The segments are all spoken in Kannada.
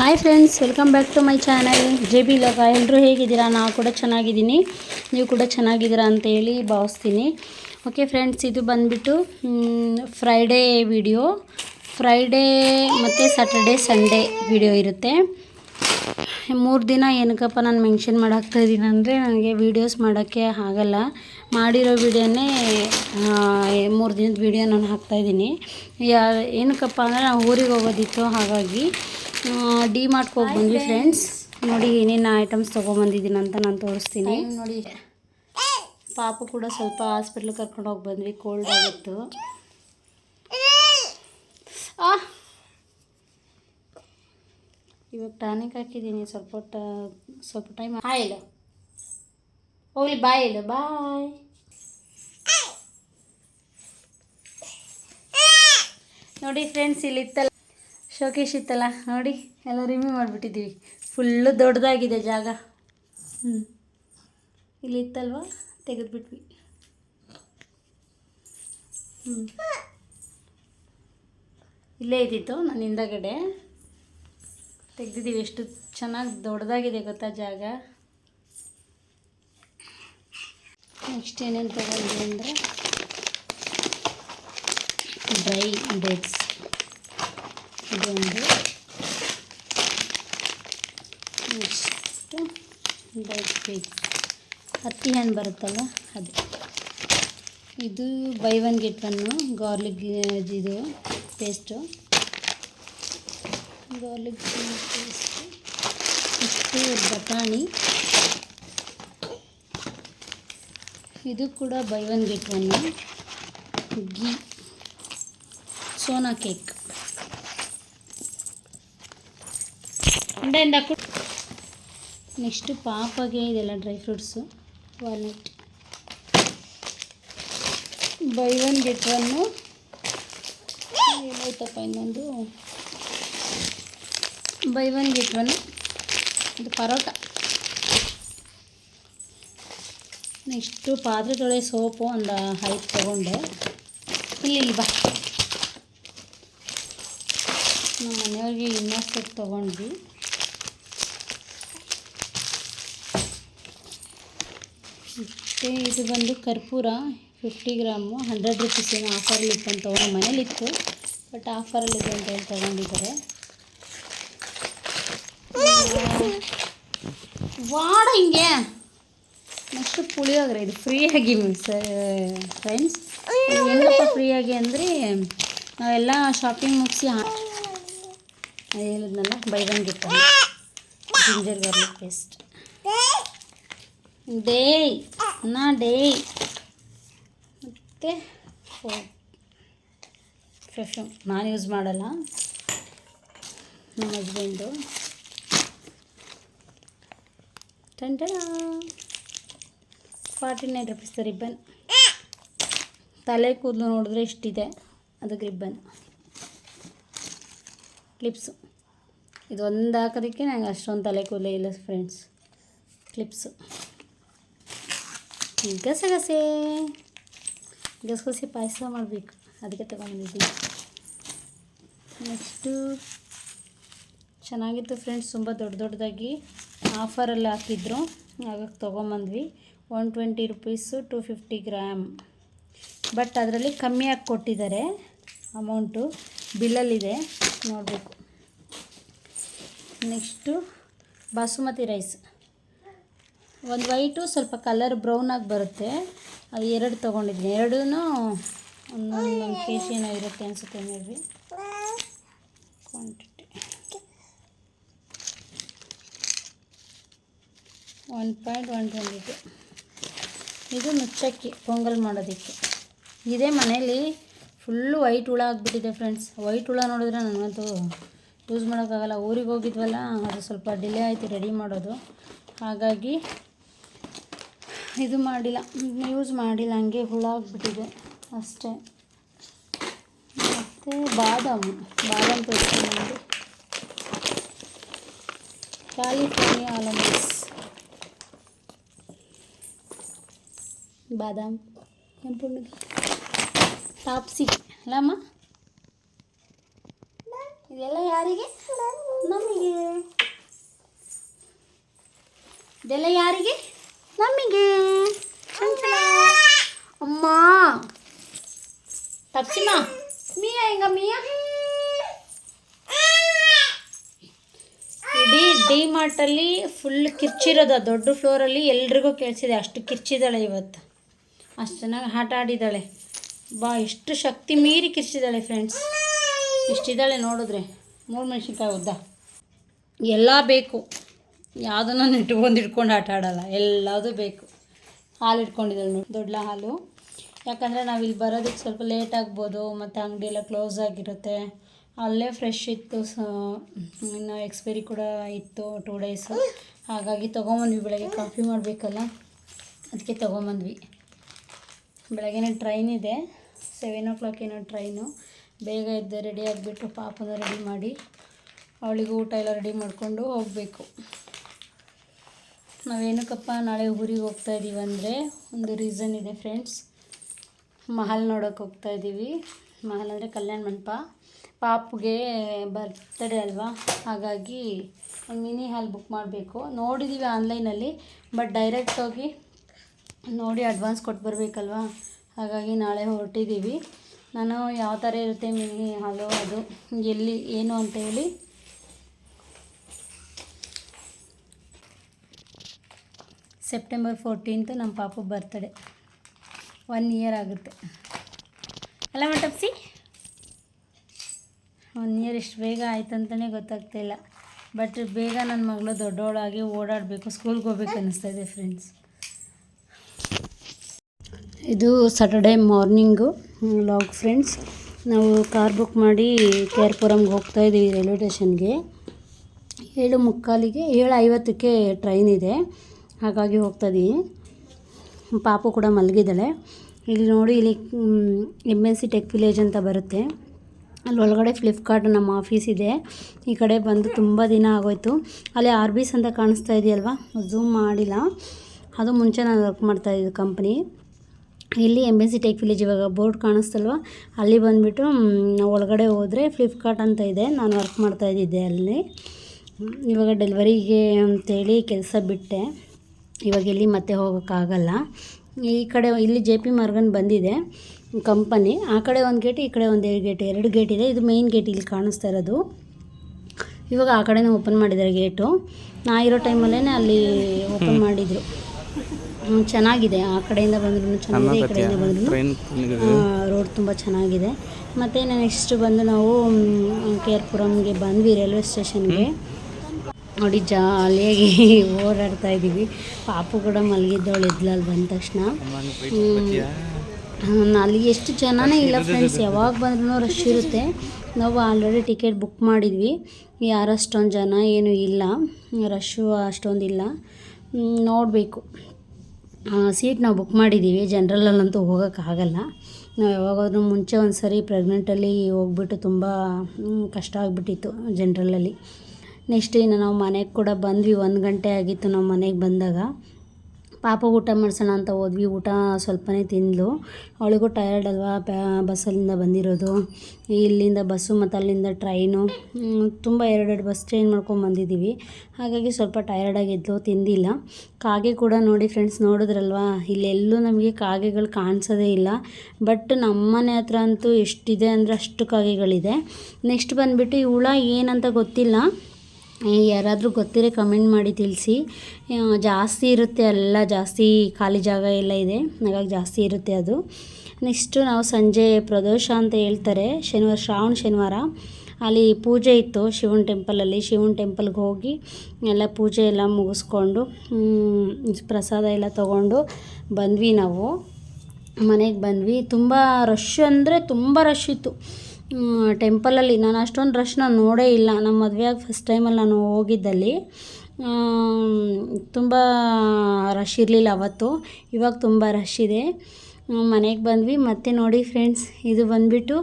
Hi friends welcome back to my channel J B ಲೋಕ ಎಲ್ಲರೂ ಹೇಗಿದ್ದೀರಾ? ನಾವು ಕೂಡ ಚೆನ್ನಾಗಿದ್ದೀನಿ. ನೀವು ಕೂಡ ಚೆನ್ನಾಗಿದ್ದೀರಾ ಅಂತ ಹೇಳಿ ಭಾವಿಸ್ತೀನಿ. ಓಕೆ ಫ್ರೆಂಡ್ಸ್ ಇದು ಬಂದುಬಿಟ್ಟು ಫ್ರೈಡೇ ವಿಡಿಯೋ ಫ್ರೈಡೇ ಮತ್ತು ಸ್ಯಾಟರ್ಡೇ ಸಂಡೇ ವಿಡಿಯೋ ಇರುತ್ತೆ. ಮೂರು ದಿನ ಏನಕ್ಕಪ್ಪ ನಾನು ಮೆನ್ಷನ್ ಮಾಡಾಕ್ತಾ ಇದ್ದೀನಿ ಅಂದರೆ ನನಗೆ ವೀಡಿಯೋಸ್ ಮಾಡೋಕ್ಕೆ ಆಗಲ್ಲ. ಮಾಡಿರೋ ವೀಡಿಯೋನೇ ಮೂರು ದಿನದ ವೀಡಿಯೋ ನಾನು ಹಾಕ್ತಾಯಿದ್ದೀನಿ ಯಾ, ಏನಕ್ಕಪ್ಪ ಅಂದರೆ ನಾವು ಊರಿಗೆ ಹೋಗೋದಿತ್ತು, ಹಾಗಾಗಿ ಡಿ ಮಾರ್ಟ್ಗೆ ಹೋಗಿ ಬಂದ್ವಿ ಫ್ರೆಂಡ್ಸ್ ನೋಡಿ ಏನೇನು ಐಟಮ್ಸ್ ತೊಗೊಂಬಂದಿದ್ದೀನಿ ಅಂತ ನಾನು ತೋರಿಸ್ತೀನಿ. ನೋಡಿ. ಪಾಪು ಕೂಡ ಸ್ವಲ್ಪ ಹಾಸ್ಪಿಟ್ಲಿಗೆ ಕರ್ಕೊಂಡು ಹೋಗಿ ಬಂದ್ವಿ ಕೋಲ್ಡ್ ಆಗಿತ್ತು. ಇವಾಗ ಟಾನಿಕ್ ಹಾಕಿದ್ದೀನಿ ಸ್ವಲ್ಪ ಸ್ವಲ್ಪ ಟೈಮ್ ಹೇಳು ಹೋಗ್ಲಿ ಬಾಯ್ ಇಲ್ಲ ಬಾಯ್ ನೋಡಿ ಫ್ರೆಂಡ್ಸ್ ಇಲ್ಲಿ ಇತ್ತಲ್ಲ ಶೋಕೇಶ್ ಇತ್ತಲ್ಲ, ನೋಡಿ, ಎಲ್ಲ ರಿಮೂವ್ ಮಾಡಿಬಿಟ್ಟಿದ್ದೀವಿ. ಫುಲ್ಲು ದೊಡ್ಡದಾಗಿದೆ ಜಾಗ. ಹ್ಞೂ ಇಲ್ಲಿ ಇತ್ತಲ್ವ? ತೆಗೆದುಬಿಟ್ವಿ. ಹ್ಞೂ ಇಲ್ಲೇ ಇದ್ದಿತ್ತು, ನನ್ನ ಹಿಂದಗಡೆ. ತೆಗೆದಿದ್ದೀವಿ, ಎಷ್ಟು ಚೆನ್ನಾಗಿ ದೊಡ್ಡದಾಗಿದೆ ಗೊತ್ತಾ ಜಾಗ. ನೆಕ್ಸ್ಟ್ ಏನೇನು ತೊಗೊಂಡ್ವಿ ಅಂದರೆ ಡ್ರೈ ಡೇಟ್ಸ್ ಇದೊಂದು ನೆಕ್ಸ್ಟು ಡ್ರೈ ಫಿಗ್ಸ್ ಹತ್ತಿ ಹಣ್ಣು ಬರುತ್ತಲ್ಲ ಅದು. ಇದು buy one get one garlic, ಇದು ಪೇಸ್ಟು. ಗಾರ್ಲಿಕ್ ಪೇಸ್ಟ್ ಇಷ್ಟು ಬಟಾಣಿ. ಇದು ಕೂಡ buy one get one ghee Sona cake. ಅಂಡೆಯಿಂದ ನೆಕ್ಸ್ಟು ಪಾಪಗೆ ಇದೆಲ್ಲ dry fruits walnut buy one get one ಏನಾಯ್ತಪ್ಪ ಇನ್ನೊಂದು ಬೈ ಒನ್ ಗೆಟ್ ಒನ್ ಇದು ಪರೋಟ ನೆಕ್ಸ್ಟು ಪಾತ್ರೆ ತೊಳೆ ಸೋಪು ಒಂದು ಐದು ತೊಗೊಂಡೆ ಇಲ್ಲಿ ಇಲ್ಲಿ ಬಾ ನಮ್ಮ ಮನೆಯವ್ರಿಗೆ ಇನ್ನೊಂದು ತೊಗೊಂಡ್ವಿ ಮತ್ತು ಇದು ಬಂದು ಕರ್ಪೂರ ಫಿಫ್ಟಿ ಗ್ರಾಮು ಹಂಡ್ರೆಡ್ ರುಪೀಸ್ ಏನೋ ಆಫರಲ್ಲಿ ಇತ್ತು. ಅಂತ ತೊಗೊಂಡು ಮನೇಲಿತ್ತು ಬಟ್ ಆಫರಲ್ಲಿದೆ ಅಂತ ಹೇಳಿ ತೊಗೊಂಡಿದ್ದಾರೆ. ವಾಡ ಹಿಂಗೆ. ನೆಕ್ಸ್ಟ್ ಪುಳಿಯೋಗರೆ, ಇದು ಫ್ರೀಯಾಗಿ ಫ್ರೆಂಡ್ಸ್ ಹೆಂಗಪ್ಪ ಫ್ರೀಯಾಗಿ ಅಂದರೆ, ನಾವೆಲ್ಲ ಶಾಪಿಂಗ್ ಮುಗಿಸಿ ಹೇಳಿದ್ನಲ್ಲ buy one ginger garlic paste day ನಾ ಡೇ ಮತ್ತು ಫ್ರೆಶ್ ನಾನು ಯೂಸ್ ಮಾಡಲ್ಲ. ನಮ್ಮ ಹಸ್ಬೆಂಡು ಟಂಟ ಫಾರ್ಟಿ ನೈನ್ ರುಪೀಸ್ ರಿಬ್ಬನ್ ತಲೆ ಕೂದಲು ನೋಡಿದ್ರೆ ಇಷ್ಟಿದೆ. ಅದಕ್ಕೆ ರಿಬ್ಬನ್ ಕ್ಲಿಪ್ಸು ಇದು ಒಂದು ಹಾಕೋದಕ್ಕೆ ನಂಗೆ ಅಷ್ಟೊಂದು ತಲೆ ಕೂದಲೇ ಇಲ್ಲ ಫ್ರೆಂಡ್ಸ್ ಕ್ಲಿಪ್ಸು ಗಸಗಸೆ ಗಸಗಸೆ ಪಾಯಸ ಮಾಡಬೇಕು. ಅದಕ್ಕೆ ತಗೊಂಡಿದ್ದೀನಿ ನೆಕ್ಸ್ಟು, ಚೆನ್ನಾಗಿತ್ತು ಫ್ರೆಂಡ್ಸ್, ತುಂಬ ದೊಡ್ಡ ದೊಡ್ಡದಾಗಿ ಆಫರಲ್ಲಿ ಹಾಕಿದ್ರು. ಆಗಕ್ಕೆ ತೊಗೊಂಬಂದ್ವಿ one twenty rupees two fifty gram. But ಅದರಲ್ಲಿ ಕಮ್ಮಿ ಆಗಿ ಕೊಟ್ಟಿದ್ದಾರೆ ಅಮೌಂಟು. ಬಿಲ್ಲಲ್ಲಿದೆ. ನೋಡಬೇಕು. Next, basmati rice. ಒಂದು ವೈಟು, ಸ್ವಲ್ಪ ಕಲರ್ ಬ್ರೌನಾಗಿ ಬರುತ್ತೆ. ಅದು ಎರಡು ತೊಗೊಂಡಿದ್ದೀನಿ. ಎರಡೂ ಒಂದೊಂದು ಕೆ ಜಿ ಏನೋ ಇರುತ್ತೆ ಅನಿಸುತ್ತೆ maybe quantity one point one twenty ಇದು ನುಚ್ಚಕ್ಕಿ, ಪೊಂಗಲ್ ಮಾಡೋದಕ್ಕೆ. ಇದೇ ಮನೇಲಿ ಫುಲ್ಲು ವೈಟ್ ಹುಳ ಆಗಿಬಿಟ್ಟಿದೆ ಫ್ರೆಂಡ್ಸ್ ವೈಟ್ ಹುಳ ನೋಡಿದ್ರೆ ನನಗಂತೂ ಯೂಸ್ ಮಾಡೋಕ್ಕಾಗಲ್ಲ. ಊರಿಗೆ ಹೋಗಿದ್ವಲ್ಲ, ಅದು ಸ್ವಲ್ಪ ಡಿಲೇ ಆಯಿತು ರೆಡಿ ಮಾಡೋದು. ಹಾಗಾಗಿ ಇದು ಮಾಡಿಲ್ಲ ಯೂಸ್ ಮಾಡಿಲ್ಲ, ಹಂಗೆ ಹುಳ ಆಗಿಬಿಟ್ಟಿದೆ ಅಷ್ಟೇ. ಮತ್ತು ಬಾದಾಮಿ, ಬಾದಾಮ್ ಮಾಡಿ ಕ್ಯಾಲಿಫೋರ್ನಿಯಾ ಆಲಮಂಡ್ಸ್ ಬಾದಾಮ್. ಕೆಂಪು ತಾಪ್ಸಿ ಅಲ್ಲಮ್ಮ ಇದೆಲ್ಲ ಯಾರಿಗೆ? ನಮಗೆ. ಇದೆಲ್ಲ ಯಾರಿಗೆ? ಚಂಚಲ. ಅಮ್ಮ. ತಪ್ಸಿಮಾ. ಮಿಯಾ ಹೆಂಗ ಮಿಯಾ? ಇಡೀ ಡಿ ಮಾರ್ಟಲ್ಲಿ ಫುಲ್ ಕಿರ್ಚಿರೋದ, ದೊಡ್ಡ ದೊಡ್ಡ ಫ್ಲೋರಲ್ಲಿ ಎಲ್ರಿಗೂ ಕೇಳಿಸಿದೆ, ಅಷ್ಟು ಕಿರ್ಚಿದಾಳೆ ಇವತ್ತು. ಅಷ್ಟು ಚೆನ್ನಾಗಿ ಆಟ ಆಡಿದ್ದಾಳೆ ಬಾ ಎಷ್ಟು ಶಕ್ತಿ ಮೀರಿ ಕಿರ್ಚಿದಾಳೆ ಫ್ರೆಂಡ್ಸ್ ಇಷ್ಟಿದ್ದಾಳೆ ನೋಡಿದ್ರೆ. ಮೂರು ಮೆಣಸಿನ್ಕಾಯಿ ಉದ್ದ. ಎಲ್ಲ ಬೇಕು. ಯಾವುದನ್ನು ಇಟ್ಕೊಂಡು ಇಟ್ಕೊಂಡು ಆಟ ಆಡೋಲ್ಲ, ಎಲ್ಲದೂ ಬೇಕು. ಹಾಲು ಇಟ್ಕೊಂಡಿದ್ದಾಳೆ ನೋಡಿ, ದೊಡ್ಡ ಹಾಲು. ಯಾಕಂದರೆ ನಾವು ಇಲ್ಲಿ ಬರೋದಕ್ಕೆ ಸ್ವಲ್ಪ ಲೇಟ್ ಆಗ್ಬೋದು, ಮತ್ತು ಅಂಗಡಿ ಎಲ್ಲ ಕ್ಲೋಸ್ ಆಗಿರುತ್ತೆ. ಅಲ್ಲೇ ಫ್ರೆಶ್ ಇತ್ತು, ಸೊ, ಇನ್ನು ಎಕ್ಸ್ಪೈರಿ ಕೂಡ ಇತ್ತು ಟೂ ಡೇಸು ಹಾಗಾಗಿ ತೊಗೊಂಬಂದ್ವಿ, ಬೆಳಗ್ಗೆ ಕಾಫಿ ಮಾಡಬೇಕಲ್ಲ ಅದಕ್ಕೆ ತೊಗೊಂಬಂದ್ವಿ. ಬೆಳಗ್ಗೆನೇ ಟ್ರೈನ್ ಇದೆ ಸೆವೆನ್ ಓ ಕ್ಲಾಕ್ ಏನೋ ಟ್ರೈನು ಬೇಗ ಎದ್ದು ರೆಡಿ ಆಗಿಬಿಟ್ಟು ಪಾಪನ ರೆಡಿ ಮಾಡಿ, ಅವಳಿಗೂ ಊಟ ಎಲ್ಲ ರೆಡಿ ಮಾಡಿಕೊಂಡು ಹೋಗಬೇಕು. ನಾವೇನಕ್ಕಪ್ಪ, ನಾಳೆ ಊರಿಗೆ ಹೋಗ್ತಾ ಇದ್ದೀವಿ ಅಂದರೆ ಒಂದು ರೀಸನ್ ಇದೆ ಫ್ರೆಂಡ್ಸ್ ಮಹಲ್ ನೋಡೋಕೆ ಹೋಗ್ತಾ ಇದ್ದೀವಿ ಮಹಲ್ ಅಂದರೆ ಕಲ್ಯಾಣ ಮಂಟಪ. ಪಾಪುಗೆ ಬರ್ತಡೆ ಅಲ್ವಾ? ಹಾಗಾಗಿ ಒಂದು ಮಿನಿ ಹಾಲ್ ಬುಕ್ ಮಾಡಬೇಕು. ನೋಡಿದ್ದೀವಿ ಆನ್ಲೈನಲ್ಲಿ ಬಟ್ ಡೈರೆಕ್ಟ್ ಹೋಗಿ ನೋಡಿ ಅಡ್ವಾನ್ಸ್ ಕೊಟ್ಟು ಬರಬೇಕಲ್ವಾ? ಹಾಗಾಗಿ ನಾಳೆ ಹೊರಟಿದ್ದೀವಿ ನಾನು ಯಾವ ಥರ ಇರುತ್ತೆ ಮಿನಿ ಹಾಲು ಅದು, ಎಲ್ಲಿ, ಏನು ಅಂತ ಹೇಳಿ ಸೆಪ್ಟೆಂಬರ್ ಫೋರ್ಟೀನ್ತು ನಮ್ಮ ಪಾಪ ಬರ್ತಡೆ ಒನ್ ಇಯರ್ ಆಗುತ್ತೆ. ಅಲ್ಲ ಮಟಪ್ಸಿ? ಒನ್ ಇಯರ್ ಎಷ್ಟು ಬೇಗ ಆಯ್ತು ಅಂತಲೇ ಗೊತ್ತಾಗ್ತಾ ಇಲ್ಲ. ಬಟ್ ಬೇಗ ನನ್ನ ಮಗಳು ದೊಡ್ಡವಳಾಗಿ ಓಡಾಡಬೇಕು ಸ್ಕೂಲ್ಗೆ ಹೋಗ್ಬೇಕು ಅನ್ನಿಸ್ತಾ ಇದೆ ಫ್ರೆಂಡ್ಸ್ ಇದು ಸಾಟರ್ಡೆ ಮಾರ್ನಿಂಗು ಲಾಗ್ ಫ್ರೆಂಡ್ಸ್ ನಾವು ಕಾರ್ ಬುಕ್ ಮಾಡಿ ಕೆ ಆರ್ ಪುರಮ್ಗೆ ಹೋಗ್ತಾ ಇದ್ದೀವಿ ರೈಲ್ವೆ ಸ್ಟೇಷನ್ಗೆ ಏಳು ಮುಕ್ಕಾಲಿಗೆ, ಏಳು ಐವತ್ತಕ್ಕೆ ಟ್ರೈನ್ ಇದೆ. ಹಾಗಾಗಿ ಹೋಗ್ತಾ ಇದ್ದೀವಿ ಪಾಪು ಕೂಡ ಮಲಗಿದ್ದಾಳೆ. ಇಲ್ಲಿ ನೋಡಿ, ಇಲ್ಲಿ M S C tech village ಅಂತ ಬರುತ್ತೆ. ಅಲ್ಲಿ ಒಳಗಡೆ ಫ್ಲಿಪ್ಕಾರ್ಟ್ ನಮ್ಮ ಆಫೀಸ್ ಇದೆ. ಈ ಕಡೆ ಬಂದು ತುಂಬ ದಿನ ಆಗೋಯ್ತು. ಅಲ್ಲಿ ಆರ್ ಬಿಸ್ ಅಂತ ಕಾಣಿಸ್ತಾ ಇದೆಯಲ್ವಾ? ಝೂಮ್ ಮಾಡಿಲ್ಲ. ಅದು ಮುಂಚೆ ನಾನು ವರ್ಕ್ ಮಾಡ್ತಾ ಇದ್ದೆ ಕಂಪ್ನಿ ಇಲ್ಲಿ M S C tech village ಇವಾಗ ಬೋರ್ಡ್ ಕಾಣಿಸ್ತಲ್ವ? ಅಲ್ಲಿ ಬಂದುಬಿಟ್ಟು ಒಳಗಡೆ ಹೋದರೆ ಫ್ಲಿಪ್ಕಾರ್ಟ್ ಅಂತ ಇದೆ. ನಾನು ವರ್ಕ್ ಮಾಡ್ತಾ ಇದ್ದಿದ್ದೆ ಅಲ್ಲಿ. ಇವಾಗ ಡೆಲಿವರಿಗೆ ಅಂತೇಳಿ ಕೆಲಸ ಬಿಟ್ಟೆ. ಇವಾಗ ಎಲ್ಲಿ ಮತ್ತೆ ಹೋಗೋಕ್ಕಾಗಲ್ಲ. ಈ ಕಡೆ ಇಲ್ಲಿ ಜೆ ಪಿ ಮಾರ್ಗನ್ ಬಂದಿದೆ ಕಂಪನಿ. ಆ ಕಡೆ ಒಂದು ಗೇಟ್ ಈ ಕಡೆ ಒಂದು ಎರಡು ಗೇಟ್ ಎರಡು ಗೇಟ್ ಇದೆ. ಇದು ಮೇಯ್ನ್ ಗೇಟ್ ಇಲ್ಲಿ ಕಾಣಿಸ್ತಾ ಇರೋದು. ಇವಾಗ ಆ ಕಡೆನೇ ಓಪನ್ ಮಾಡಿದ್ದಾರೆ ಗೇಟು. ನಾ ಇರೋ ಟೈಮಲ್ಲೇ ಅಲ್ಲಿ ಓಪನ್ ಮಾಡಿದರು. ಚೆನ್ನಾಗಿದೆ. ಆ ಕಡೆಯಿಂದ ಬಂದ್ರೂ ಚೆನ್ನಾಗಿದೆ ಈ ಕಡೆಯಿಂದ ಬಂದ್ರೂ ರೋಡ್ ತುಂಬ ಚೆನ್ನಾಗಿದೆ. ಮತ್ತು ನೆಕ್ಸ್ಟ್ ಬಂದು ನಾವು ಕೆ ಆರ್ ಪುರಮ್ಗೆ ಬಂದ್ವಿ ರೈಲ್ವೆ ಸ್ಟೇಷನ್ಗೆ. ನೋಡಿ ಜಾಲಿಯಾಗಿ ಓಡಾಡ್ತಾ ಇದ್ದೀವಿ. ಪಾಪು ಕೂಡ ಮಲಗಿದ್ದವಳು ಎದ್ಲು ಅಲ್ಲಿ ಬಂದ ತಕ್ಷಣ. ಅಲ್ಲಿ ಎಷ್ಟು ಜನನೇ ಇಲ್ಲ ಫ್ರೆಂಡ್ಸ್ ಯಾವಾಗ ಬಂದ್ರೂ ರಶ್ ಇರುತ್ತೆ. ನಾವು ಆಲ್ರೆಡಿ ಟಿಕೆಟ್ ಬುಕ್ ಮಾಡಿದ್ವಿ. ಯಾರು ಅಷ್ಟೊಂದು ಜನ ಏನೂ ಇಲ್ಲ. ರಶ್ಶು ಅಷ್ಟೊಂದಿಲ್ಲ ನೋಡಬೇಕು. ಸೀಟ್ ನಾವು ಬುಕ್ ಮಾಡಿದ್ದೀವಿ ಜನ್ರಲಲ್ಲಂತೂ ಹೋಗೋಕ್ಕಾಗಲ್ಲ ನಾವು ಯಾವಾಗಾದ್ರೂ ಮುಂಚೆ ಒಂದು ಸರಿ ಪ್ರೆಗ್ನೆಂಟಲ್ಲಿ ಹೋಗ್ಬಿಟ್ಟು ತುಂಬ ಕಷ್ಟ ಆಗಿಬಿಟ್ಟಿತ್ತು ಜನ್ರಲಲ್ಲಿ ನೆಕ್ಸ್ಟ್ ಇನ್ನು ನಾವು ಮನೆಗೆ ಕೂಡ ಬಂದ್ವಿ, ಒಂದು ಗಂಟೆ ಆಗಿತ್ತು ನಾವು ಮನೆಗೆ ಬಂದಾಗ. ಪಾಪ ಊಟ ಮಾಡಿಸೋಣ ಅಂತ ಹೋದ್ವಿ, ಊಟ ಸ್ವಲ್ಪನೇ ತಿಂದಳು ಅವಳಿಗೂ ಟಯರ್ಡ್ ಅಲ್ವಾ ಬಸ್ಸಲ್ಲಿಂದ ಬಂದಿರೋದು. ಇಲ್ಲಿಂದ ಬಸ್ಸು ಮತ್ತು ಅಲ್ಲಿಂದ ಟ್ರೈನು ತುಂಬ ಎರಡೆರಡು ಬಸ್ ಚೇಂಜ್ ಮಾಡ್ಕೊಂಡು ಬಂದಿದ್ದೀವಿ. ಹಾಗಾಗಿ ಸ್ವಲ್ಪ ಟಯರ್ಡ್ ಆಗಿದ್ಲು, ತಿಂದಿಲ್ಲ. ಕಾಗೆ ಕೂಡ ನೋಡಿ ಫ್ರೆಂಡ್ಸ್ ನೋಡಿದ್ರಲ್ವಾ, ಇಲ್ಲೆಲ್ಲೂ ನಮಗೆ ಕಾಗೆಗಳು ಕಾಣಿಸೋದೇ ಇಲ್ಲ. ಬಟ್ ನಮ್ಮನೆ ಹತ್ರ ಅಂತೂ ಎಷ್ಟಿದೆ ಅಂದರೆ ಅಷ್ಟು ಕಾಗೆಗಳಿದೆ. ನೆಕ್ಸ್ಟ್ ಬಂದುಬಿಟ್ಟು ಈ ಹುಳ ಏನಂತ ಗೊತ್ತಿಲ್ಲ. ಯಾರಾದರೂ ಗೊತ್ತಿರೋ ಕಮೆಂಟ್ ಮಾಡಿ ತಿಳಿಸಿ. ಜಾಸ್ತಿ ಇರುತ್ತೆ ಎಲ್ಲ ಜಾಸ್ತಿ ಖಾಲಿ ಜಾಗ ಎಲ್ಲ ಇದೆ. ಹಾಗಾಗಿ ಜಾಸ್ತಿ ಇರುತ್ತೆ ಅದು. ನೆಕ್ಸ್ಟು ನಾವು ಸಂಜೆ ಪ್ರದೋಷ ಅಂತ ಹೇಳ್ತಾರೆ. ಶನಿವಾರ, ಶ್ರಾವಣ ಶನಿವಾರ. ಅಲ್ಲಿ ಪೂಜೆ ಇತ್ತು ಶಿವನ ಟೆಂಪಲಲ್ಲಿ ಶಿವನ ಟೆಂಪಲ್ಗೆ ಹೋಗಿ ಎಲ್ಲ ಪೂಜೆ ಎಲ್ಲ ಮುಗಿಸ್ಕೊಂಡು ಪ್ರಸಾದ ಎಲ್ಲ ತೊಗೊಂಡು ಬಂದ್ವಿ ನಾವು. ಮನೆಗೆ ಬಂದ್ವಿ. ತುಂಬ ರಶ್ ಅಂದರೆ ತುಂಬ ರಶ್ ಇತ್ತು. ಟೆಂಪಲಲ್ಲಿ ನಾನು ಅಷ್ಟೊಂದು ರಶ್ ನಾನು ನೋಡೇ ಇಲ್ಲ. ನಮ್ಮ ಮದುವೆಯಾಗಿ ಫಸ್ಟ್ ಟೈಮಲ್ಲಿ ನಾನು ಹೋಗಿದ್ದಲ್ಲಿ. ತುಂಬ ರಶ್ ಇರಲಿಲ್ಲ ಅವತ್ತು. ಇವಾಗ ತುಂಬ ರಶ್ ಇದೆ. ಮನೆಗೆ ಬಂದ್ವಿ. ಮತ್ತೆ ನೋಡಿ ಫ್ರೆಂಡ್ಸ್ ಇದು ಬಂದುಬಿಟ್ಟು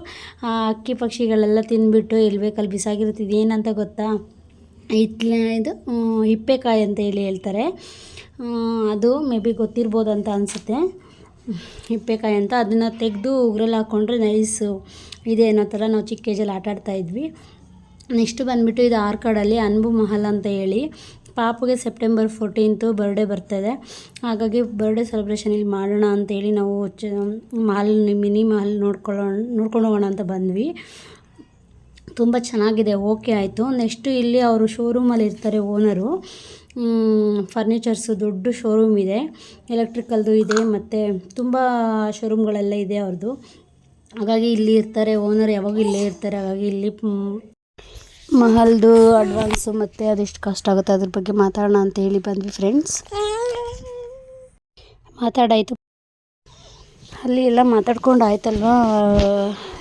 ಅಕ್ಕಿ ಪಕ್ಷಿಗಳೆಲ್ಲ ತಿಂದುಬಿಟ್ಟು ಎಲ್ಲಿ ಬೇಕಲ್ಲಿ ಬಿಸಾಗಿರುತ್ತೆ ಏನಂತ ಗೊತ್ತಾ? ಇತ್ಲೆ ಇದು ಹಿಪ್ಪೆಕಾಯಿ ಅಂತ ಹೇಳಿ ಹೇಳ್ತಾರೆ. ಅದು ಮೇ ಬಿ ಗೊತ್ತಿರ್ಬೋದು ಅಂತ ಅನಿಸುತ್ತೆ. ಹಿಪ್ಪೆಕಾಯಿ ಅಂತ ಅದನ್ನು ತೆಗೆದು ಉಗ್ರಲ್ಲಿ ಹಾಕ್ಕೊಂಡ್ರೆ ನೈಸು ಇದೆ ಅನ್ನೋ ಥರ ನಾವು ಚಿಕ್ಕ ಏಜಲ್ಲಿ ಆಟ ಆಡ್ತಾ ಇದ್ವಿ. ನೆಕ್ಸ್ಟ್ ಬಂದುಬಿಟ್ಟು ಇದು ಆರ್ಕಾಡಲ್ಲಿ ಅನ್ಬು ಮಹಲ್ ಅಂತ ಹೇಳಿ. ಪಾಪುಗೆ ಸೆಪ್ಟೆಂಬರ್ ಫೋರ್ಟೀನ್ತು ಬರ್ಡೇ ಬರ್ತದೆ. ಹಾಗಾಗಿ ಬರ್ಡೇ ಸೆಲೆಬ್ರೇಷನ್ ಇಲ್ಲಿ ಮಾಡೋಣ ಅಂತೇಳಿ ನಾವು ಚ ಮಾಲ್ ಮಿನಿ ಮಾಲ್ ನೋಡ್ಕೊಳ್ಳೋಣ ನೋಡ್ಕೊಂಡು ಹೋಗೋಣ ಅಂತ ಬಂದ್ವಿ. ತುಂಬ ಚೆನ್ನಾಗಿದೆ, ಓಕೆ ಆಯಿತು. ನೆಕ್ಸ್ಟು ಇಲ್ಲಿ ಅವರು ಶೋರೂಮಲ್ಲಿ ಇರ್ತಾರೆ ಓನರು. ಫರ್ನಿಚರ್ಸು ದೊಡ್ಡ ಶೋರೂಮ್ ಇದೆ. ಎಲೆಕ್ಟ್ರಿಕಲ್ದು ಇದೆ, ಮತ್ತು ತುಂಬ ಶೋರೂಮ್ಗಳೆಲ್ಲ ಇದೆ ಅವ್ರದ್ದು ಹಾಗಾಗಿ ಇಲ್ಲಿ ಇರ್ತಾರೆ ಓನರ್ ಯಾವಾಗ ಇಲ್ಲೇ ಇರ್ತಾರೆ. ಹಾಗಾಗಿ ಇಲ್ಲಿ ಮಹಲ್ದು ಅಡ್ವಾನ್ಸು ಮತ್ತು ಅದೆಷ್ಟು ಕಷ್ಟ ಆಗುತ್ತೆ ಅದ್ರ ಬಗ್ಗೆ ಮಾತಾಡೋಣ ಅಂತ ಹೇಳಿ ಬಂದ್ವಿ ಫ್ರೆಂಡ್ಸ್ ಮಾತಾಡಾಯಿತು. ಅಲ್ಲಿ ಎಲ್ಲ ಮಾತಾಡ್ಕೊಂಡು ಆಯ್ತಲ್ವಾ?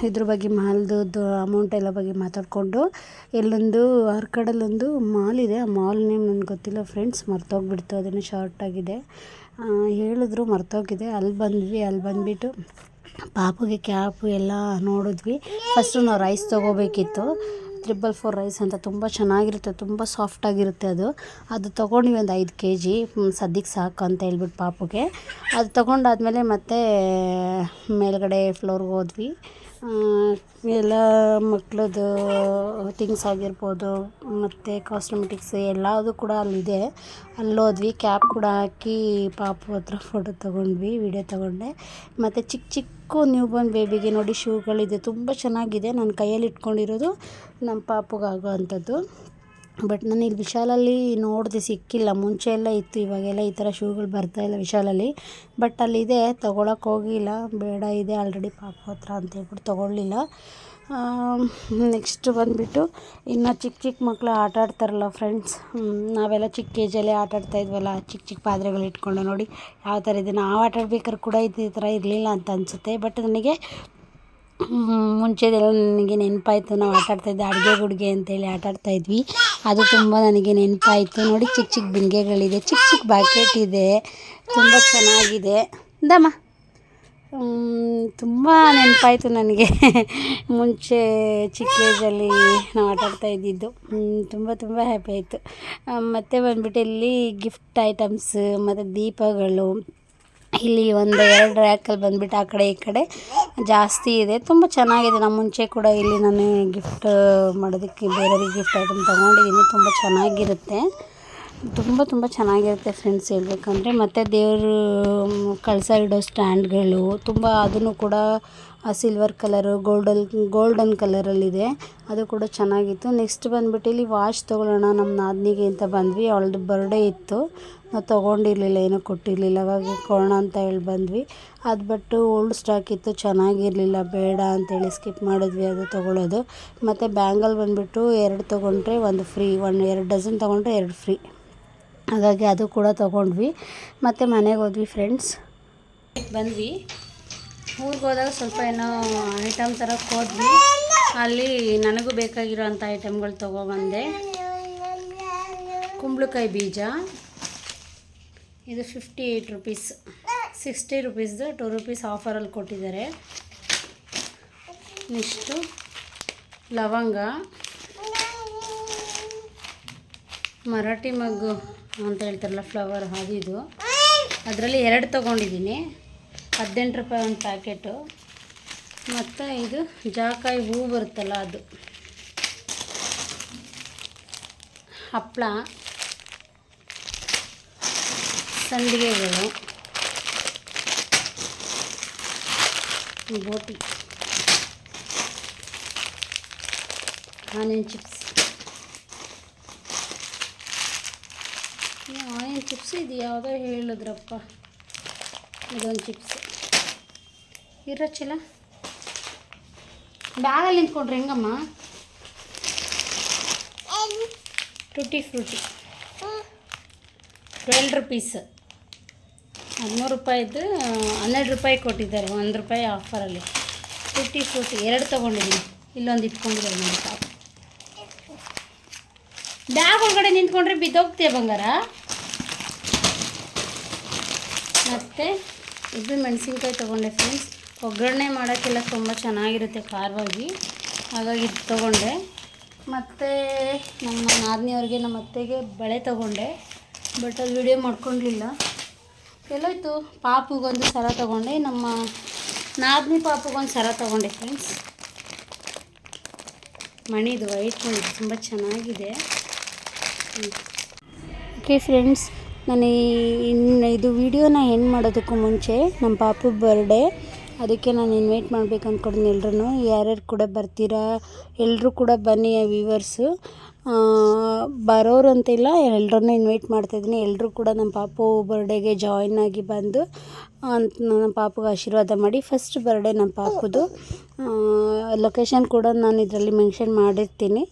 ಇದ್ರ ಬಗ್ಗೆ ಮಾಲ್ದು ಅಮೌಂಟ್ ಎಲ್ಲ ಬಗ್ಗೆ ಮಾತಾಡಿಕೊಂಡು ಇಲ್ಲೊಂದು ಆರ್ಕಡಲ್ಲೊಂದು ಮಾಲ್ ಇದೆ. ಆ ಮಾಲ್ ನೇಮ್ ನನಗೆ ಗೊತ್ತಿಲ್ಲ ಫ್ರೆಂಡ್ಸ್ ಮರ್ತೋಗ್ಬಿಡ್ತು. ಅದನ್ನು ಶಾರ್ಟ್ ಆಗಿದೆ. ಆ, ಹೇಳಿದ್ರು ಮರ್ತೋಗಿದೆ. ಅಲ್ಲಿ ಬಂದ್ವಿ. ಅಲ್ಲಿ ಬಂದುಬಿಟ್ಟು ಪಾಪುಗೆ ಕ್ಯಾಪು ಎಲ್ಲ ನೋಡಿದ್ವಿ. ಫಸ್ಟು ನಾವು ರೈಸ್ ತೊಗೋಬೇಕಿತ್ತು. ತ್ರಿಬಲ್ ಫೋರ್ ರೈಸ್ ಅಂತ ತುಂಬ ಚೆನ್ನಾಗಿರುತ್ತೆ, ತುಂಬ ಸಾಫ್ಟಾಗಿರುತ್ತೆ ಅದು. ಅದು ತೊಗೊಂಡ್ವಿ ಒಂದು ಐದು ಕೆ ಜಿ ಸದ್ಯಕ್ಕೆ ಸಾಕು ಅಂತ ಹೇಳ್ಬಿಟ್ಟು ಪಾಪುಗೆ. ಅದು ತೊಗೊಂಡಾದ್ಮೇಲೆ ಮತ್ತೆ ಮೇಲ್ಗಡೆ ಫ್ಲೋರ್ಗೆ ಹೋದ್ವಿ. ಎಲ್ಲ ಮಕ್ಳದ್ದು ಥಿಂಗ್ಸ್ ಆಗಿರ್ಬೋದು, ಮತ್ತು ಕಾಸ್ಮೆಟಿಕ್ಸ್ ಎಲ್ಲದು ಕೂಡ ಅಲ್ಲಿದೆ. ಅಲ್ಲಿ ಹೋದ್ವಿ ಕ್ಯಾಪ್ ಕೂಡ ಹಾಕಿ ಪಾಪು ಹತ್ರ ಫೋಟೋ ತೊಗೊಂಡ್ವಿ ವಿಡಿಯೋ ತೊಗೊಂಡೆ. ಮತ್ತು ಚಿಕ್ಕ ಚಿಕ್ಕ ನ್ಯೂ ಬಾರ್ನ್ ಬೇಬಿಗೆ ನೋಡಿ ಶೂಗಳಿದೆ ತುಂಬ ಚೆನ್ನಾಗಿದೆ. ನಾನು ಕೈಯಲ್ಲಿ ಇಟ್ಕೊಂಡಿರೋದು ನಮ್ಮ ಪಾಪಗಾಗೋ ಅಂಥದ್ದು. ಬಟ್ ನಾನು ಇಲ್ಲಿ ವಿಶಾಲಲ್ಲಿ ನೋಡಿದೆ ಸಿಕ್ಕಿಲ್ಲ. ಮುಂಚೆ ಎಲ್ಲ ಇತ್ತು. ಇವಾಗೆಲ್ಲ ಈ ಥರ ಶೂಗಳು ಬರ್ತಾಯಿಲ್ಲ ವಿಶಾಲಲ್ಲಿ. ಬಟ್ ಅಲ್ಲಿದೆ. ತೊಗೊಳಕ್ಕೆ ಹೋಗಿಲ್ಲ. ಬೇಡ ಇದೆ. ಆಲ್ರೆಡಿ ಪಾಪ ಹತ್ರ ಅಂತ ಹೇಳ್ಬಿಟ್ಟು ತೊಗೊಳ್ಳಿಲ್ಲ. ನೆಕ್ಸ್ಟ್ ಬಂದುಬಿಟ್ಟು ಇನ್ನು ಚಿಕ್ಕ ಚಿಕ್ಕ ಮಕ್ಕಳು ಆಟ ಆಡ್ತಾರಲ್ಲ ಫ್ರೆಂಡ್ಸ್ ನಾವೆಲ್ಲ ಚಿಕ್ಕ ಏಜಲ್ಲಿ ಆಟ ಆಡ್ತಾ ಇದ್ವಲ್ಲ, ಚಿಕ್ಕ ಚಿಕ್ಕ ಪಾತ್ರೆಗಳು ಇಟ್ಕೊಂಡು ನೋಡಿ ಯಾವ ಥರ ಇದೆ. ನಾವು ಆಟ ಆಡ್ಬೇಕಾದ್ರೆ ಕೂಡ ಇದು ಈ ಥರ ಇರಲಿಲ್ಲ ಅಂತ ಅನಿಸುತ್ತೆ ಬಟ್ ನನಗೆ ಮುಂಚೆದೆಲ್ಲ ನನಗೆ ನೆನಪಾಯಿತು. ನಾವು ಆಟ ಆಡ್ತಾಯಿದ್ದೆ ಅಡುಗೆ ಗುಡುಗೆ ಅಂತೇಳಿ ಆಟ ಆಡ್ತಾಯಿದ್ವಿ ಅದು ತುಂಬ ನನಗೆ ನೆನಪಾಯಿತು. ನೋಡಿ ಚಿಕ್ಕ ಚಿಕ್ಕ ಬಿಂಗೆಗಳಿದೆ, ಚಿಕ್ಕ ಚಿಕ್ಕ ಬಾಕೆಟ್ ಇದೆ, ತುಂಬ ಚೆನ್ನಾಗಿದೆ. ದಮ್ಮ. ತುಂಬ ನೆನಪಾಯಿತು ನನಗೆ. ಮುಂಚೆ ಚಿಕ್ಕ ಏಜಲ್ಲಿ ನಾವು ಆಟ ಆಡ್ತಾ ಇದ್ದಿದ್ದು. ತುಂಬ ತುಂಬ ಹ್ಯಾಪಿ ಆಯಿತು. ಮತ್ತು ಬಂದ್ಬಿಟ್ಟು ಇಲ್ಲಿ ಗಿಫ್ಟ್ ಐಟಮ್ಸ್ ಮತ್ತು ದೀಪಗಳು. ಇಲ್ಲಿ ಒಂದು ಎರಡು ರ್ಯಾಕಲ್ಲಿ ಬಂದ್ಬಿಟ್ಟು ಆ ಕಡೆ, ಈ ಕಡೆ ಜಾಸ್ತಿ ಇದೆ. ತುಂಬ ಚೆನ್ನಾಗಿದೆ. ನಮ್ಮ ಮುಂಚೆ ಕೂಡ ಇಲ್ಲಿ ನಾನು ಗಿಫ್ಟ್ ಮಾಡೋದಕ್ಕೆ ಬೇರೆಯವ್ರಿಗೆ ಗಿಫ್ಟ್ ಐಟಮ್ ತೊಗೊಂಡಿದ್ದೀನಿ. ತುಂಬ ಚೆನ್ನಾಗಿರುತ್ತೆ. ತುಂಬ ತುಂಬ ಚೆನ್ನಾಗಿರುತ್ತೆ ಫ್ರೆಂಡ್ಸ್ ಹೇಳ್ಬೇಕಂದ್ರೆ. ಮತ್ತು ದೇವರು ಕಳಸ ಇಡೋ ಸ್ಟ್ಯಾಂಡ್ಗಳು ತುಂಬ ಅದನ್ನು ಕೂಡ ಸಿಲ್ವರ್ ಕಲರು ಗೋಲ್ಡಲ್ ಗೋಲ್ಡನ್ ಕಲರಲ್ಲಿದೆ ಅದು ಕೂಡ ಚೆನ್ನಾಗಿತ್ತು. ನೆಕ್ಸ್ಟ್ ಬಂದ್ಬಿಟ್ಟು ಇಲ್ಲಿ ವಾಚ್ ತೊಗೊಳ್ಳೋಣ, ನಮ್ಮ ನಾದಿನಿಗೆ ಅಂತ ಬಂದ್ವಿ. ಅವಳದು ಬರ್ಡೇ ಇತ್ತು. ನಾವು ತೊಗೊಂಡಿರಲಿಲ್ಲ, ಏನೂ ಕೊಟ್ಟಿರಲಿಲ್ಲ. ಅವಾಗ ಕೊಡೋಣ ಅಂತ ಹೇಳಿ ಬಂದ್ವಿ. ಅದು ಬಟ್ಟು ಓಲ್ಡ್ ಸ್ಟಾಕ್ ಇತ್ತು, ಚೆನ್ನಾಗಿರಲಿಲ್ಲ. ಬೇಡ ಅಂತೇಳಿ ಸ್ಕಿಪ್ ಮಾಡಿದ್ವಿ ಅದು ತೊಗೊಳ್ಳೋದು. ಮತ್ತು ಬ್ಯಾಂಗಲ್ ಬಂದುಬಿಟ್ಟು ಎರಡು ತೊಗೊಂಡ್ರೆ ಒಂದು ಫ್ರೀ ಒನ್ ಎರಡು ಡಜನ್ ತೊಗೊಂಡ್ರೆ ಎರಡು ಫ್ರೀ ಹಾಗಾಗಿ ಅದು ಕೂಡ ತೊಗೊಂಡ್ವಿ. ಮತ್ತು ಮನೆಗೆ ಹೋದ್ವಿ ಫ್ರೆಂಡ್ಸ್ ಬಂದ್ವಿ. ಊರಿಗೆ ಹೋದಾಗ ಸ್ವಲ್ಪ ಏನೋ ಐಟಮ್ ಥರ ಹೋದ್ವಿ ಅಲ್ಲಿ ನನಗೂ ಬೇಕಾಗಿರೋಂಥ ಐಟಮ್ಗಳು ತೊಗೊಬಂದೆ ಕುಂಬಳಕಾಯಿ ಬೀಜ. ಇದು ಫಿಫ್ಟಿ ಏಯ್ಟ್ ರುಪೀಸ್ ಸಿಕ್ಸ್ಟಿ ರುಪೀಸ್ದು ಟು ರುಪೀಸ್ ಆಫರಲ್ಲಿ ಕೊಟ್ಟಿದ್ದಾರೆ. ನೆಕ್ಸ್ಟು ಲವಂಗ. ಮರಾಠಿ ಮಗ್ಗು. ಅಂತ ಹೇಳ್ತಾರಲ್ಲ ಫ್ಲವರ್ ಅದು ಇದು. ಅದರಲ್ಲಿ ಎರಡು ತೊಗೊಂಡಿದ್ದೀನಿ. ಹದಿನೆಂಟು ರೂಪಾಯಿ ಒಂದು ಪ್ಯಾಕೆಟು ಮತ್ತು ಇದು ಜಾಕಾಯಿ ಹೂ ಬರುತ್ತಲ್ಲ ಅದು. ಹಪ್ಪಳ ಸಂಡಿಗೆಗಳು. ಬೋಟಿ. ಆನಿಯನ್ ಚಿಪ್ಸ್ ಆನಿಯನ್ ಚಿಪ್ಸ್ ಇದು ಯಾವುದೋ ಹೇಳಿದ್ರಪ್ಪ. ಇದೊಂದು ಚಿಪ್ಸ್ ಇರೋ ಚಲ. ಬ್ಯಾಗಲ್ಲಿ ನಿಂತ್ಕೊಂಡ್ರೆ ಹೆಂಗಮ್ಮ? ಟುಟಿ ಫ್ರೂಟಿ ಟ್ವೆಲ್ ರುಪೀಸ್ ಹದಿಮೂರು ರೂಪಾಯಿದ್ದು ಹನ್ನೆರಡು ರೂಪಾಯಿ ಕೊಟ್ಟಿದ್ದಾರೆ. ಒಂದು ರೂಪಾಯಿ ಆಫರಲ್ಲಿ ಟುಟಿ ಫ್ರೂಟಿ ಎರಡು ತೊಗೊಂಡಿದ್ದೀನಿ. ಇಲ್ಲೊಂದು ಇಟ್ಕೊಂಡಿದ್ದಾರೆ ನೋಡಿ ಪಾಪ. ಬ್ಯಾಗ್ ಒಳಗಡೆ ನಿಂತ್ಕೊಂಡ್ರೆ ಬಿದ್ದೋಗ್ತೀಯ ಬಂಗಾರ? ಮತ್ತು ಇದು ಮೆಣಸಿನ್ಕಾಯಿ ತೊಗೊಂಡೆ ಫ್ರೆಂಡ್ಸ್ ಒಗ್ಗರಣೆ ಮಾಡೋಕ್ಕೆಲ್ಲ ತುಂಬ ಚೆನ್ನಾಗಿರುತ್ತೆ ಖಾರವಾಗಿ. ಹಾಗಾಗಿ ಇದು ತೊಗೊಂಡೆ. ಮತ್ತು ನಮ್ಮ ನಾದಿನಿಯವ್ರಿಗೆ ನಮ್ಮ ಅತ್ತೆಗೆ ಬಳೆ ತೊಗೊಂಡೆ. ಬಟ್ ಅದು ವಿಡಿಯೋ ಮಾಡ್ಕೊಂಡಿಲ್ಲ. ಎಲ್ಲೋಯ್ತು. ಪಾಪುಗೊಂದು ಸರ ತೊಗೊಂಡೆ. ನಮ್ಮ ನಾದಿನಿ ಪಾಪುಗೊಂದು ಸರ ತೊಗೊಂಡೆ ಫ್ರೆಂಡ್ಸ್ ಮಣಿದು ವೈಟ್ ಮಣಿ ತುಂಬ ಚೆನ್ನಾಗಿದೆ. ಓಕೆ ಫ್ರೆಂಡ್ಸ್ ನಾನು ಈ- ಇನ್ನು ಇದು ವಿಡಿಯೋನ ಎಂಡ್ ಮಾಡೋದಕ್ಕೂ ಮುಂಚೆ ನಮ್ಮ ಪಾಪು ಬರ್ಡೇ ಅದಕ್ಕೆ ನಾನು ಇನ್ವೈಟ್ ಮಾಡ್ಬೇಕು ಅಂದ್ಕೊಂಡಿದ್ದೀನಿ ಎಲ್ಲರೂ ಯಾರ್ಯಾರು ಕೂಡ ಬರ್ತೀರಾ ಎಲ್ಲರೂ ಕೂಡ ಬನ್ನಿ ವ್ಯೂವರ್ಸು ಬರೋರು ಅಂತಿಲ್ಲ ಎಲ್ಲರನ್ನ ಇನ್ವೈಟ್ ಮಾಡ್ತಾಯಿದ್ದೀನಿ ಎಲ್ಲರೂ ಕೂಡ ನಮ್ಮ ಪಾಪು ಬರ್ಡೇಗೆ ಜಾಯಿನ್ ಆಗಿ ಬಂದು ಅಂತ ನಮ್ಮ ಪಾಪುಗೆ ಆಶೀರ್ವಾದ ಮಾಡಿ ಫಸ್ಟ್ ಬರ್ಡೇ ನಮ್ಮ ಪಾಪುದು. ಲೊಕೇಶನ್ ಕೂಡ ನಾನು ಇದರಲ್ಲಿ ಮೆನ್ಷನ್ ಮಾಡಿರ್ತೀನಿ.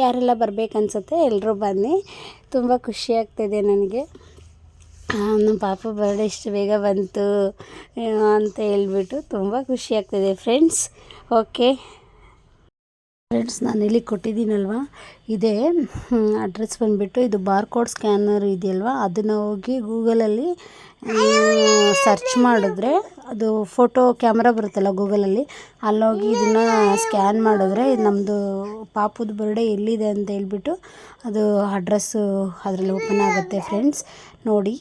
ಯಾರೆಲ್ಲ ಬರಬೇಕನ್ಸುತ್ತೆ ಎಲ್ಲರೂ ಬನ್ನಿ. ತುಂಬ ಖುಷಿ ಆಗ್ತಾಯಿದೆ ನನಗೆ. ನಮ್ಮ ಪಾಪ ಬರ್ಡೇ ಇಷ್ಟು ಬೇಗ ಬಂತು ಅಂತ ಹೇಳ್ಬಿಟ್ಟು ತುಂಬ ಖುಷಿ ಆಗ್ತಿದೆ ಫ್ರೆಂಡ್ಸ್ ಓಕೆ ಫ್ರೆಂಡ್ಸ್ ನಾನು ಇಲ್ಲಿ ಕೊಟ್ಟಿದ್ದೀನಲ್ವ? ಇದೇ ಅಡ್ರೆಸ್ ಬಂದುಬಿಟ್ಟು ಇದು ಬಾರ್ಕೋಡ್ ಸ್ಕ್ಯಾನರ್ ಇದೆಯಲ್ವ? ಅದನ್ನು ಹೋಗಿ ಗೂಗಲಲ್ಲಿ ಸರ್ಚ್ ಮಾಡಿದ್ರೆ, ಅದು ಫೋಟೋ ಕ್ಯಾಮ್ರಾ ಬರುತ್ತಲ್ಲ ಗೂಗಲಲ್ಲಿ ಅಲ್ಲೋಗಿ ಇದನ್ನು ಸ್ಕ್ಯಾನ್ ಮಾಡಿದ್ರೆ ಇದು ನಮ್ಮದು ಪಾಪದ ಬರ್ಡೇ ಎಲ್ಲಿದೆ ಅಂತ ಹೇಳ್ಬಿಟ್ಟು ಅದು ಅಡ್ರೆಸ್ಸು ಅದರಲ್ಲಿ ಓಪನ್ ಆಗುತ್ತೆ ಫ್ರೆಂಡ್ಸ್ ನೋಡಿ.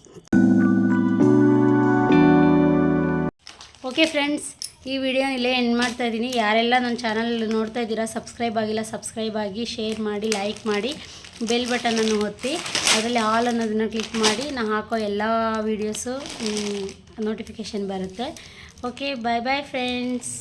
ಓಕೆ ಫ್ರೆಂಡ್ಸ್ ಈ ವಿಡಿಯೋ ಇಲ್ಲೇ ಎಂಡ್ ಮಾಡ್ತಾ ಇದ್ದೀನಿ. ಯಾರೆಲ್ಲ ನನ್ನ ಚಾನಲ್ ನೋಡ್ತಾ ಇದ್ದೀರಾ ಸಬ್ಸ್ಕ್ರೈಬ್ ಆಗಿಲ್ಲ ಸಬ್ಸ್ಕ್ರೈಬ್ ಆಗಿ ಶೇರ್ ಮಾಡಿ ಲೈಕ್ ಮಾಡಿ ಬೆಲ್ ಬಟನನ್ನು ಒತ್ತಿ, ಅದರಲ್ಲಿ ಆಲ್ ಅನ್ನೋದನ್ನು ಕ್ಲಿಕ್ ಮಾಡಿ ನಾನು ಹಾಕೋ ಎಲ್ಲ ವೀಡಿಯೋಸು ನೋಟಿಫಿಕೇಷನ್ ಬರುತ್ತೆ. Okay bye bye friends